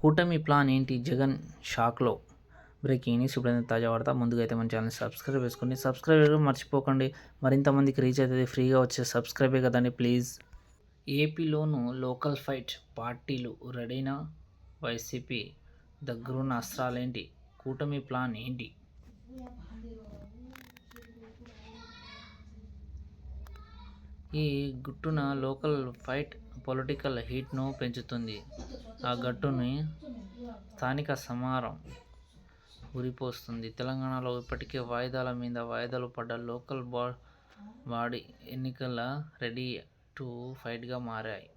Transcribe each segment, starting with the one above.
కూటమి ప్లాన్ ఏంటి? జగన్ షాక్లో బ్రేకింగ్ న్యూస్. ఇప్పుడైతే తాజా వార్త. ముందుగా అయితే మన ఛానల్ సబ్స్క్రైబ్ చేసుకోండి. సబ్స్క్రైబ్ మర్చిపోకండి. మరింత మందికి రీచ్ అవుతుంది ఫ్రీగా వచ్చే సబ్స్క్రైబే కదండి ప్లీజ్. ఏపీలోను లోకల్ ఫైట్ పార్టీలు రెడీనా? వైసీపీ దగ్గరున్న అస్త్రాలేంటి? కూటమి ప్లాన్ ఏంటి? ఈ గుట్టున లోకల్ ఫైట్ పొలిటికల్ హీట్ను పెంచుతుంది. ఆ గట్టుని స్థానిక సమారం ఉరిపోస్తుంది. తెలంగాణలో ఇప్పటికే వాయిదాల మీద వాయిదాలు పడ్డ లోకల్ బా బాడీ ఎన్నికల రెడీ టు ఫైట్గా మారాయి.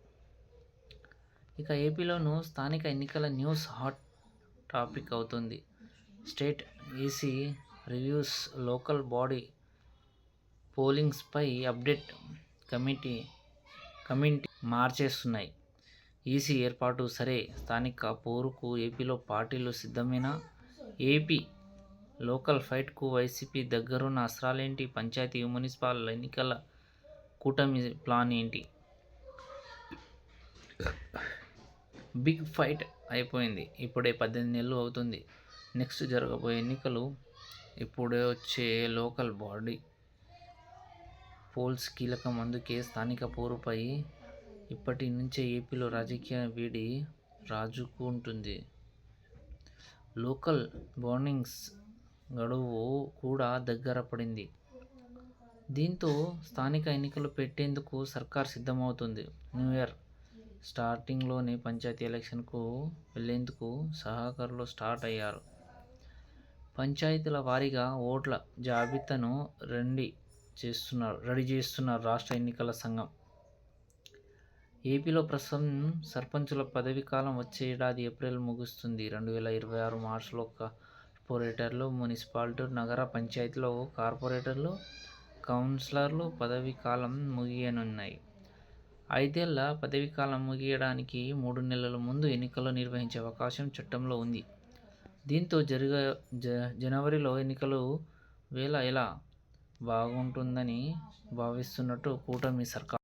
ఇక ఏపీలోనూ స్థానిక ఎన్నికల న్యూస్ హాట్ టాపిక్ అవుతుంది. State EC reviews local body పోలింగ్స్పై update committee committee మార్చేస్తున్నాయి. ఈసీ ఏర్పాటు సరే. స్థానిక పోరుకు ఏపీలో పార్టీలు సిద్ధమేనా? ఏపీ లోకల్ ఫైట్కు వైసీపీ దగ్గరున్న అస్త్రాలేంటి? పంచాయతీ మున్సిపల్ ఎన్నికల కూటమి ప్లాన్ ఏంటి? బిగ్ ఫైట్ అయిపోయింది. ఇప్పుడే పద్దెనిమిది నెలలు అవుతుంది. నెక్స్ట్ జరగబోయే ఎన్నికలు ఇప్పుడే వచ్చే లోకల్ బాడీ పోల్స్ కీలకం అందుకే స్థానిక పోరుపై ఇప్పటి నుంచే ఏపీలో రాజకీయ వేడి రాజుకుంటుంది. లోకల్ బోర్నింగ్స్ గడువు కూడా దగ్గర పడింది. దీంతో స్థానిక ఎన్నికలు పెట్టేందుకు సర్కార్ సిద్ధమవుతుంది. న్యూ ఇయర్ స్టార్టింగ్లోనే పంచాయతీ ఎలక్షన్కు వెళ్ళేందుకు సహకారులు స్టార్ట్ అయ్యారు. పంచాయతీల వారీగా ఓట్ల జాబితాను రండి చేస్తున్నారు రెడీ చేస్తున్నారు రాష్ట్ర ఎన్నికల సంఘం. ఏపీలో ప్రస్తుతం సర్పంచుల పదవీ కాలం వచ్చే ఏడాది ఏప్రిల్ ముగుస్తుంది. రెండు వేల ఇరవై ఆరు మార్చిలో కార్పొరేటర్లు మున్సిపాలిటీ నగర పంచాయతీలో కార్పొరేటర్లు కౌన్సిలర్లు పదవీ కాలం ముగియనున్నాయి. ఐదేళ్ళ పదవి కాలం ముగియడానికి మూడు నెలల ముందు ఎన్నికలు నిర్వహించే అవకాశం చట్టంలో ఉంది. దీంతో జరిగే జ జనవరిలో ఎన్నికలు వేళ ఎలా? బాగుంటుందని భావిస్తున్నట్టు కూటమి సర్కార్